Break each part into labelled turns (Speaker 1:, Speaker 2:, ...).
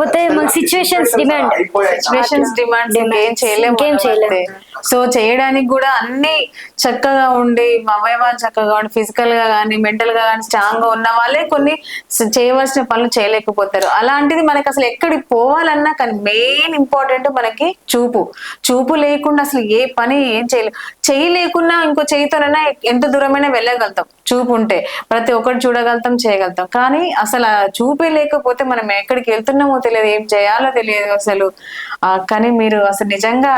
Speaker 1: కాకపోతే మన situations demand
Speaker 2: situations demands ఇంకేం చేయలేము
Speaker 1: ఇంకేం చేయలేము.
Speaker 2: సో చేయడానికి కూడా అన్ని చక్కగా ఉండి అవయవాలు చక్కగా ఉండి ఫిజికల్గా కానీ మెంటల్గా కానీ స్ట్రాంగ్గా ఉన్న వాళ్ళే కొన్ని చేయవలసిన పనులు చేయలేకపోతారు. అలాంటిది మనకి అసలు ఎక్కడికి పోవాలన్నా కానీ మెయిన్ ఇంపార్టెంట్ మనకి చూపు. చూపు లేకుండా అసలు ఏ పని ఏం చేయలేదు చెయ్యి లేకున్నా ఇంకో చేయితోనైనా ఎంత దూరమైనా వెళ్ళగలుగుతాం. చూపు ఉంటే. ప్రతి ఒక్కటి చూడగలుగుతాం చేయగలుగుతాం. కానీ అసలు చూపే లేకపోతే మనం ఎక్కడికి వెళ్తున్నామో తెలియదు ఏం చేయాలో తెలియదు అసలు. కానీ మీరు అసలు నిజంగా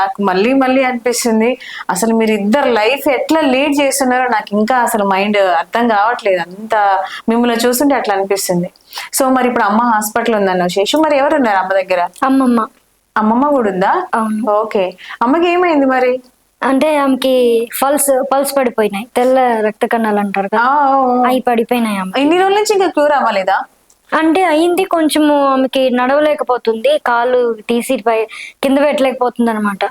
Speaker 2: నాకు మళ్ళీ మళ్ళీ అనిపిస్తుంది. అసలు మీరు ఇద్దరు లైఫ్ ఎట్లా లీడ్ చేస్తున్నారో నాకు ఇంకా అసలు మైండ్ అర్థం కావట్లేదు. అంత మిమ్మల్ని చూస్తుంటే అట్లా అనిపిస్తుంది. సో మరి ఇప్పుడు అమ్మ హాస్పిటల్ ఉందన్న శేషు మరి ఎవరు ఉన్నారు అమ్మ దగ్గర?
Speaker 1: అమ్మమ్మ.
Speaker 2: అమ్మమ్మ కూడా ఉందా. ఓకే. అమ్మకి ఏమైంది మరి?
Speaker 1: అంటే ఆమెకి పల్స్ పల్స్ పడిపోయినాయి. తెల్ల రక్త కణాలు అంటారు కదా. అవి పడిపోయినాయి ఆమె
Speaker 2: ఇన్ని రోజుల నుంచి ఇంకా క్యూర్ అవ్వలేదా?
Speaker 1: అంటే అయింది కొంచెము ఆమెకి నడవలేకపోతుంది. కాలు తీసి పై కింద పెట్టలేకపోతుంది అనమాట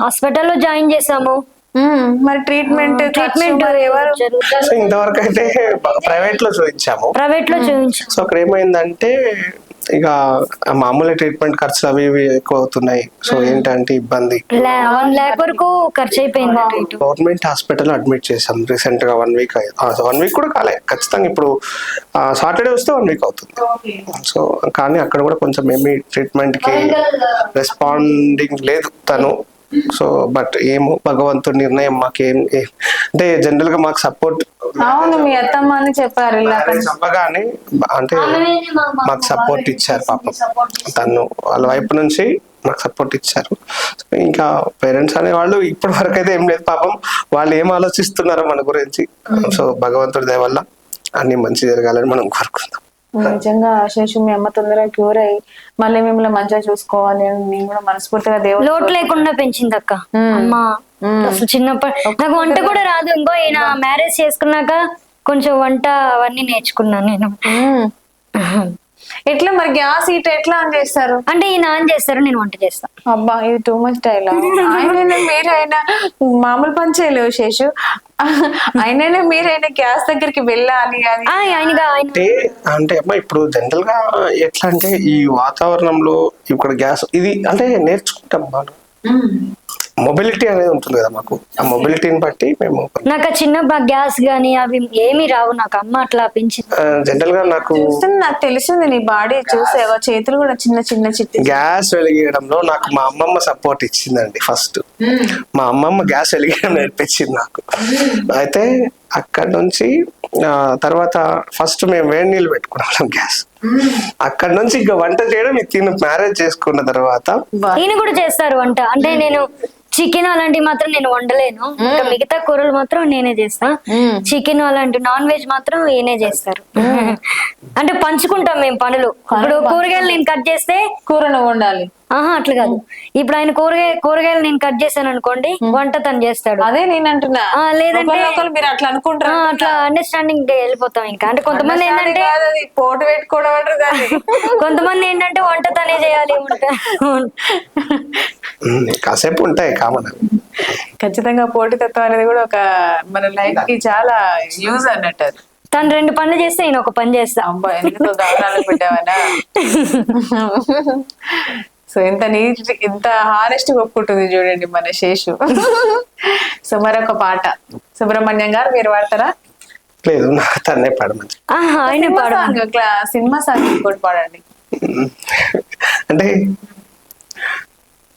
Speaker 1: హాస్పిటల్లో జాయిన్ చేసాము
Speaker 2: మరి ట్రీట్మెంట్
Speaker 1: ట్రీట్మెంట్
Speaker 3: ఇంతవరకు అయితే ప్రైవేట్లో చూపించాము.
Speaker 1: ప్రైవేట్లో చూపించాం
Speaker 3: సో అక్కడ ఏమైందంటే ఇక మామూలు ట్రీట్మెంట్ ఖర్చులు అవి ఇవి ఎక్కువ అవుతున్నాయి. సో ఏంటంటే ఇబ్బంది.
Speaker 1: వన్ ల్యాక్ వరకు ఖర్చు అయిపోయింది
Speaker 3: గవర్నమెంట్ హాస్పిటల్ అడ్మిట్ చేసాం రీసెంట్గా వన్ వీక్ వన్ వీక్ కూడా కాలే. ఖచ్చితంగా ఇప్పుడు సాటర్డే వస్తే వన్ వీక్ అవుతుంది. సో కానీ అక్కడ కూడా కొంచెం ఏమి ట్రీట్మెంట్కి రెస్పాండింగ్ లేదు తను. సో బట్ ఏమో భగవంతుడి నిర్ణయం మాకేం ఏ- అంటే జనరల్గా మాకు సపోర్ట్
Speaker 2: అవును మీ అత్తమ్మ అని చెప్పారు
Speaker 3: అవ్వగానే అంటే మాకు సపోర్ట్ ఇచ్చారు పాపం. తను వాళ్ళ వైపు నుంచి మాకు సపోర్ట్ ఇచ్చారు. ఇంకా పేరెంట్స్ అనే వాళ్ళు ఇప్పటి వరకు అయితే ఏం లేదు పాపం. వాళ్ళు ఏం ఆలోచిస్తున్నారో మన గురించి. సో భగవంతుడి దయ వల్ల అన్ని మంచి జరగాలని మనం కోరుకుందాం.
Speaker 2: నిజంగా శేషు మీ అమ్మ తొందరగా క్యూర్ అయ్యి మళ్ళీ మిమ్మల్ని మంచిగా చూసుకోవాలి అని నేను కూడా మనస్ఫూర్తిగా దేవుడు
Speaker 1: లోటు లేకుండా పెంచింది అక్క. అమ్మ అసలు చిన్నప్పటి నాకు వంట కూడా రాదు. ఇంకో ఈయన మ్యారేజ్ చేసుకున్నాక కొంచెం వంట అవన్నీ నేర్చుకున్నాను నేను.
Speaker 2: ఎట్లా మరి గ్యాస్ హీట్ ఎట్లా ఆన్ చేస్తారు?
Speaker 1: అంటే ఈయన ఆన్ చేస్తారు నేను వంట చేస్తా.
Speaker 2: అబ్బా ఇది టూ మచ్ డైలా ఆయనైనా మీరైనా మామూలు పని చేయలేవు శేషు. ఆయనైనా మీరైనా గ్యాస్ దగ్గరికి వెళ్ళాలి అది
Speaker 1: ఆయన.
Speaker 3: అంటే అంటే అమ్మా ఇప్పుడు జనరల్గా ఎట్లా అంటే ఈ వాతావరణంలో ఇక్కడ గ్యాస్ ఇది అంటే నేర్చుకుంటాం మనం. మొబిలిటీ అనేది ఉంటుంది కదా మాకు. ఆ మొబిలిటీని బట్టి మేము
Speaker 1: నాకు ఆ చిన్న గ్యాస్ గానీ అవి ఏమీ రావు. నాకు అమ్మ అట్లా పెంచింది
Speaker 3: జనరల్గా నాకు
Speaker 2: చూస్తే నాకు తెలిసింది నీ బాడీ చూసే చేతులు కూడా చిన్న చిన్న చిట్టి
Speaker 3: గ్యాస్ వెలిగించడంలో నాకు మా అమ్మమ్మ సపోర్ట్ ఇచ్చిందండి ఫస్ట్ మా అమ్మమ్మ గ్యాస్ వెలిగించడం నేర్పించింది నాకు. అయితే అక్కడ నుంచి ఆ, తర్వాత ఫస్ట్ మేము వేడి నీళ్ళు పెట్టుకున్నాం గ్యాస్. అక్కడ నుంచి ఇంకా వంట చేయడం ఇది తిని మ్యారేజ్ చేసుకున్న తర్వాత
Speaker 1: ఈయన కూడా చేస్తారు వంట. అంటే నేను చికెన్ అలాంటివి మాత్రం నేను వండలేను. ఇంకా మిగతా కూరలు మాత్రం నేనే చేస్తా. చికెన్ అలాంటి నాన్ వెజ్ మాత్రం ఈయనే చేస్తారు. అంటే పంచుకుంటాం మేము పనులు. ఇప్పుడు కూరగాయలు నేను కట్ చేస్తే
Speaker 2: కూర నువ్వు ఉండాలి
Speaker 1: ఆహా అట్లా కాదు. ఇప్పుడు ఆయన కూరగాయ కూరగాయలు నేను కట్ చేశాను అనుకోండి వంట తను చేస్తాడు.
Speaker 2: అదే నేను అంటున్నా.
Speaker 1: లేదంటే-
Speaker 2: మీరు అట్లా అనుకుంటారు
Speaker 1: అట్లా అండర్స్టాండింగ్ వెళ్ళిపోతాం ఇంకా. అంటే కొంతమంది ఏంటంటే
Speaker 2: పోటు పెట్టుకోవడం
Speaker 1: కొంతమంది ఏంటంటే వంట తనే చేయాలి
Speaker 3: కాసేపు ఉంటాయి కామన్.
Speaker 2: ఖచ్చితంగా పోటీతత్వం అనేది కూడా ఒక మన లైఫ్కి చాలా యూజ్ అన్నట్టు
Speaker 1: తను రెండు పనులు చేస్తే నేను ఒక పని చేస్తా.
Speaker 2: అబ్బా ఎందుకు దారుణాలు పెట్టావనా సో ఎంత నీట్ ఎంత హానెస్ట్ ఒప్పుకుంటుంది చూడండి మన శేషు. సో మరొక పాట. సుబ్రహ్మణ్యం గారు మీరు పాడతారా?
Speaker 3: లేదు తన్నే పడమని
Speaker 1: ఆహా, ఆయన
Speaker 2: సినిమా
Speaker 1: పాడు
Speaker 2: సాంగ్ క్లా- సినిమా సాంగ్ ఇంకోటి పాడండి.
Speaker 3: అంటే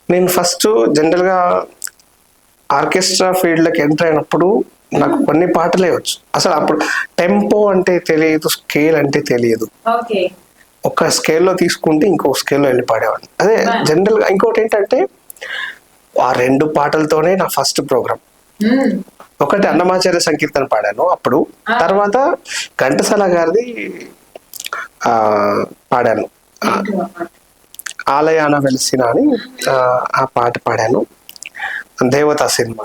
Speaker 3: నేను ఫస్ట్ జనరల్గా ఆర్కెస్ట్రా ఫీల్డ్లోకి ఎంటర్ అయినప్పుడు నాకు కొన్ని పాటలే వచ్చు. అసలు అప్పుడు టెంపో అంటే తెలియదు స్కేల్ అంటే తెలియదు. ఒక స్కేల్లో తీసుకుంటే ఇంకో స్కేల్లో వెళ్ళి పాడేవాడిని. అదే జనరల్గా ఇంకోటి ఏంటంటే ఆ రెండు పాటలతోనే నా ఫస్ట్ ప్రోగ్రామ్ ఒకటి అన్నమాచార్య సంకీర్తన పాడాను అప్పుడు. తర్వాత ఘంటసాల గారిది ఆ, పాడాను. ఆలయాన వెలిసిన అని ఆ, పాట పాడాను. దేవతా సినిమా.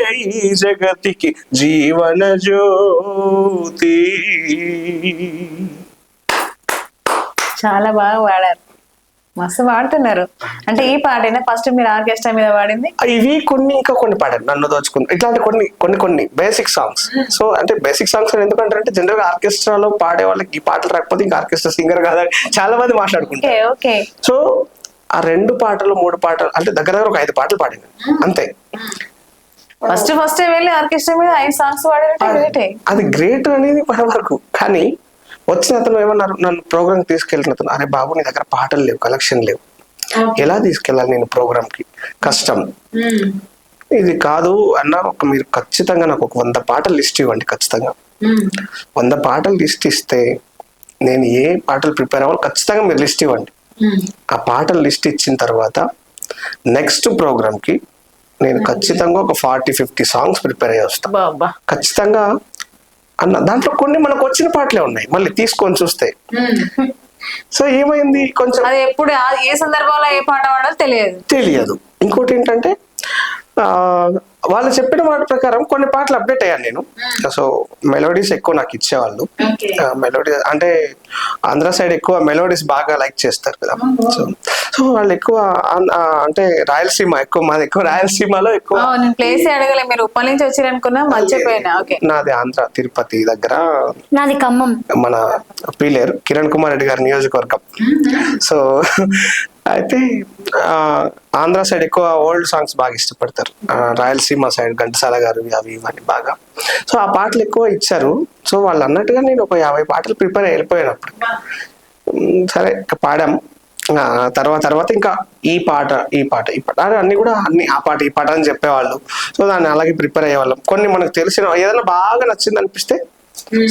Speaker 3: ఈ జగతికి జీవన జ్యోతి.
Speaker 2: చాలా బాగా పాడారు మస్తు పాడుతున్నారు అంటే ఈ పాటైనా ఫస్ట్ మీరు ఆర్కెస్ట్రా మీద పాడింది
Speaker 3: ఇవి కొన్ని ఇంకా కొన్ని పాడారు. నన్ను దోచుకుంది. ఇట్లాంటి కొన్ని కొన్ని కొన్ని బేసిక్ సాంగ్స్ సో అంటే బేసిక్ సాంగ్స్ ఎందుకంటే జనరల్గా ఆర్కెస్ట్రాలో పాడే వాళ్ళకి ఈ పాటలు రాకపోతే ఇంకా ఆర్కెస్ట్రా సింగర్ కాదని చాలా మంది మాట్లాడుకుంటారు. సో ఆ రెండు పాటలు మూడు పాటలు అంటే దగ్గర దగ్గర ఒక ఐదు పాటలు పాడింది అంతే.
Speaker 2: ఫస్ట్ ఫస్ట్ వెళ్ళి ఆర్కెస్ట్రా మీద ఐదు సాంగ్స్ పాడారంటే
Speaker 3: అది గ్రేట్. అనేది మన వరకు. కానీ వచ్చిన అతను ఏమన్నారు? నన్ను ప్రోగ్రామ్ తీసుకెళ్ళిన అతను అరే బాబు నీ దగ్గర పాటలు లేవు కలెక్షన్ లేవు. ఎలా తీసుకెళ్ళాలి నేను ప్రోగ్రామ్కి కష్టం ఇది కాదు అన్న ఒక మీరు ఖచ్చితంగా నాకు ఒక వంద పాటలు లిస్ట్ ఇవ్వండి ఖచ్చితంగా. వంద పాటలు లిస్ట్ ఇస్తే నేను ఏ పాటలు ప్రిపేర్ అవ్వాలి ఖచ్చితంగా మీరు లిస్ట్ ఇవ్వండి. ఆ పాటలు లిస్ట్ ఇచ్చిన తర్వాత నెక్స్ట్ ప్రోగ్రామ్కి నేను ఖచ్చితంగా ఒక ఫార్టీ ఫిఫ్టీ సాంగ్స్ ప్రిపేర్ అయ్యి వస్తాను
Speaker 2: బాబా.
Speaker 3: ఖచ్చితంగా అన్న దాంట్లో కొన్ని మనకు వచ్చిన పాటలే ఉన్నాయి. మళ్ళీ తీసుకొని చూస్తే. సో ఏమైంది? కొంచెం
Speaker 2: ఎప్పుడు ఏ సందర్భంలో ఏ పాట తెలియదు.
Speaker 3: తెలియదు. ఇంకోటి ఏంటంటే వాళ్ళు చెప్పిన మాట ప్రకారం కొన్ని పాటలు అప్డేట్ అయ్యాను నేను. సో మెలోడీస్ ఎక్కువ నాకు ఇచ్చేవాళ్ళు. మెలోడీ అంటే ఆంధ్ర సైడ్ ఎక్కువ మెలోడీస్ బాగా లైక్ చేస్తారు కదా. సో సో వాళ్ళు ఎక్కువ అంటే రాయలసీమ ఎక్కువ మాది ఎక్కువ రాయలసీమలో ఎక్కువ.
Speaker 2: ప్లేస్ అడగలే. మీరు ఉప్పల్ నుంచి వచ్చిరనుకున్నా మర్చిపోయినా. ఓకే
Speaker 3: నాది ఆంధ్ర తిరుపతి దగ్గర.
Speaker 1: నాది ఖమ్మం.
Speaker 3: మన పీలేరు కిరణ్ కుమార్ రెడ్డి గారి నియోజకవర్గం. సో అయితే ఆ, ఆంధ్ర సైడ్ ఎక్కువ ఓల్డ్ సాంగ్స్ బాగా ఇష్టపడతారు. ఆ, రాయలసీమ సైడ్ ఘంటసాల గారు అవి ఇవన్నీ బాగా. సో ఆ పాటలు ఎక్కువ ఇచ్చారు. సో వాళ్ళు అన్నట్టుగా నేను ఒక యాభై పాటలు ప్రిపేర్ అయిపోయినప్పుడు ఉమ్, సరే ఇక పాడాం. ఆ, తర్వాత తర్వాత ఇంకా ఈ పాట ఈ పాట ఈ పాట. అని అన్ని కూడా అన్ని ఆ పాట ఈ పాట అని చెప్పేవాళ్ళు. సో దాన్ని అలాగే ప్రిపేర్ అయ్యేవాళ్ళం కొన్ని మనకు తెలిసిన ఏదైనా బాగా నచ్చింది అనిపిస్తే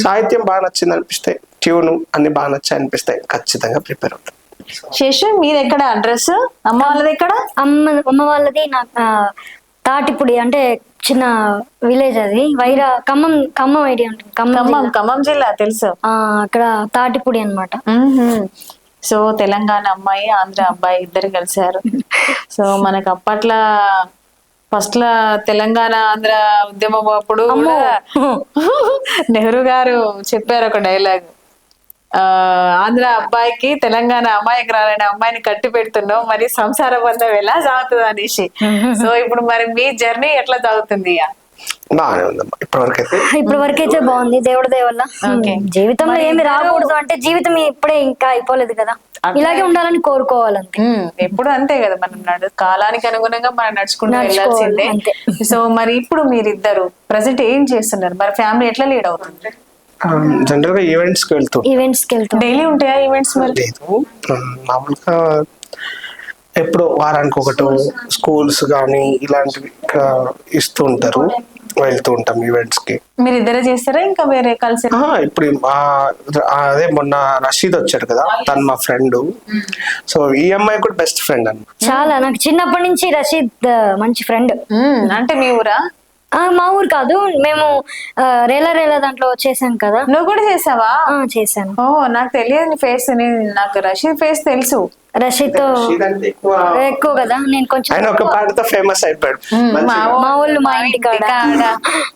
Speaker 3: సాహిత్యం బాగా నచ్చింది అనిపిస్తే ట్యూన్ అన్ని బాగా నచ్చాయి అనిపిస్తే ఖచ్చితంగా ప్రిపేర్ అవుతాం.
Speaker 2: శేషు మీది ఎక్కడ అడ్రస్ అమ్మ వాళ్ళది ఎక్కడ
Speaker 1: అమ్మ అమ్మ వాళ్ళది నా తాటిపుడి అంటే చిన్న విలేజ్ అది. వైరా ఖమ్మం ఖమ్మం ఐడియా ఉంటుంది. ఖమ్మం
Speaker 2: ఖమ్మం
Speaker 1: జిల్లా.
Speaker 2: ఖమ్మం జిల్లా తెలుసు.
Speaker 1: ఆ, అక్కడ తాటిపుడి అన్నమాట.
Speaker 2: మ్మ్హ్మ్. సో తెలంగాణ అమ్మాయి ఆంధ్ర అబ్బాయి ఇద్దరు కలిశారు. సో మనకు అప్పట్లో ఫస్ట్ లా తెలంగాణ ఆంధ్ర ఉద్యమం అప్పుడు కూడా నెహ్రూ గారు చెప్పారు ఒక డైలాగ్ ఆంధ్ర అబ్బాయికి తెలంగాణ అమ్మాయికి రాలని అమ్మాయిని కట్టి పెడుతున్నావు. మరి సంసార బంధం ఎలా సాగుతుంది అనేసి. సో ఇప్పుడు మరి మీ జర్నీ ఎట్లా సాగుతుంది?
Speaker 3: బాగానే ఉందమ్మా.
Speaker 1: బాగుంది. దేవుడి వల్ల. జీవితంలో ఏమి రాకూడదు అంటే జీవితం ఇప్పుడే ఇంకా అయిపోలేదు కదా. ఇలాగే ఉండాలని కోరుకోవాలంతే.
Speaker 2: ఎప్పుడు అంతే కదా మనం నడు కాలానికి అనుగుణంగా మనం నడుచుకుంటూ వెళ్ళాల్సిందే.
Speaker 1: అంతే.
Speaker 2: సో మరి ఇప్పుడు మీరిద్దరు ప్రజెంట్ ఏం చేస్తున్నారు? మరి ఫ్యామిలీ ఎట్లా లీడ్ అవుతుంది?
Speaker 3: జనరల్గా ఈవెంట్స్కి వెళ్తూ.
Speaker 1: ఈవెంట్స్కి వెళ్తాం.
Speaker 2: డైలీ ఉంటాయా ఈవెంట్స్ మరి?
Speaker 3: లేదు. మామూలుగా ఎప్పుడో వారానికి ఒకటి స్కూల్స్ కానీ ఇలాంటివి ఇస్తూ ఉంటారు. వెళ్తూ ఉంటాం ఈవెంట్స్కి
Speaker 2: మీరు ఇద్దరే చేస్తారా ఇంకా వేరే కలిసి?
Speaker 3: ఆ, ఇప్పుడు అదే మొన్న రషీద్ వచ్చాడు కదా తను మా ఫ్రెండ్. సో ఈ అమ్మాయి కూడా బెస్ట్ ఫ్రెండ్ అన్న
Speaker 1: చాలా నాకు చిన్నప్పటి నుంచి రషీద్ మంచి ఫ్రెండ్.
Speaker 2: అంటే మీ ఊరా?
Speaker 1: మా ఊరు కాదు. మేము రేలా రేలా దాంట్లో చేసాం కదా.
Speaker 2: నువ్వు కూడా చేసావా?
Speaker 1: ఆ, చేశాను.
Speaker 2: ఓ నాకు తెలియదు ఫేస్. నాకు రషీద్ ఫేస్ తెలుసు.
Speaker 1: రషీద్తో
Speaker 3: ఇదంటే ఎక్కువ
Speaker 1: ఎక్కువ కదా నేను కొంచెం
Speaker 3: ఆయన ఒక పాటతో ఫేమస్ అయిపోయాడు.
Speaker 2: మా
Speaker 1: మా ఊళ్ళు మా ఇంటి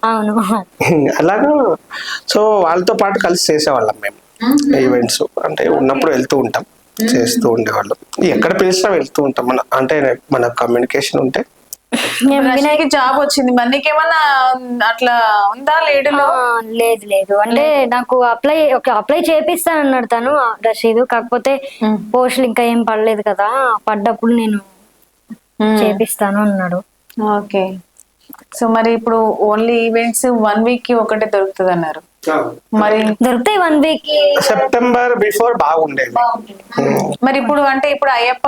Speaker 1: అవును.
Speaker 3: అలాగా. సో వాళ్ళతో పాటు కలిసి చేసేవాళ్ళం మేము. ఈవెంట్స్ అంటే ఉన్నప్పుడు వెళ్తూ ఉంటాం. చేస్తూ ఉండేవాళ్ళం. ఎక్కడ పిలిచినా వెళ్తూ ఉంటాం. మన అంటే మన కమ్యూనికేషన్ ఉంటే
Speaker 1: వినాయక
Speaker 2: జాబ్ వచ్చింది మరి. నీకేమన్నా అట్లా ఉందా లేడీలో?
Speaker 1: లేదు లేదు. అంటే నాకు అప్లై ఒక అప్లై చేపిస్తాను అన్నాడు తను రషీద్. కాకపోతే పోస్టులు ఇంకా ఏం పడలేదు కదా. పడ్డప్పుడు నేను చేపిస్తాను అన్నాడు.
Speaker 2: ఓకే. సో మరి ఇప్పుడు ఓన్లీ ఈవెంట్స్ వన్ వీక్కి ఒకటే దొరుకుతుంది అన్నారు మరి
Speaker 1: దొరుకుతాయి వన్ వీక్కి
Speaker 3: సెప్టెంబర్ బిఫోర్ బాగుండేది.
Speaker 2: మరి ఇప్పుడు అంటే ఇప్పుడు అయ్యప్ప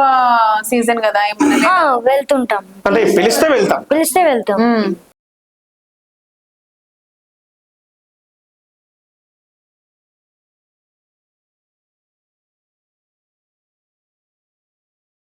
Speaker 2: సీజన్ కదా
Speaker 1: వెళ్తుంటాం.
Speaker 3: అంటే పిలిస్తే వెళ్తాం.
Speaker 1: పిలిస్తే వెళ్తాం.